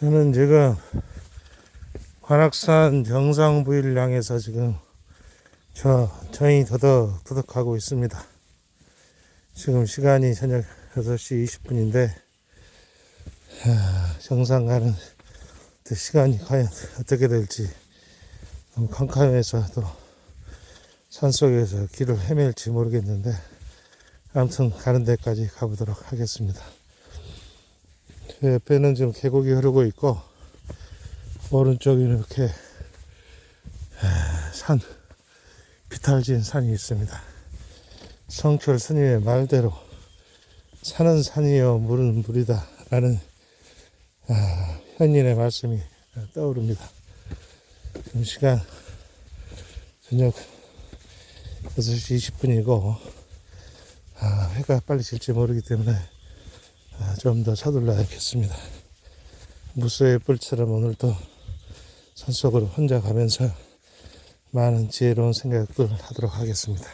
저는 지금 관악산 정상 부위를 향해서 지금 저 저희 더덕 더덕 하고 있습니다. 지금 시간이 저녁 6시 20분인데 정상 가는 그 시간이 과연 어떻게 될지 너무 캄캄해서 또 산속에서 길을 헤맬지 모르겠는데 아무튼 가는 데까지 가보도록 하겠습니다. 제 옆에는 지금 계곡이 흐르고 있고 오른쪽에 이렇게 아, 산 비탈진 산이 있습니다. 성철 스님의 말대로 산은 산이요 물은 물이다 라는 아, 현인의 말씀이 떠오릅니다. 지금 시간 저녁 6시 20분이고 아, 해가 빨리 질지 모르기 때문에 아, 좀 더 서둘러야겠습니다. 무수의 뿔처럼 오늘도 산속으로 혼자 가면서 많은 지혜로운 생각들 하도록 하겠습니다.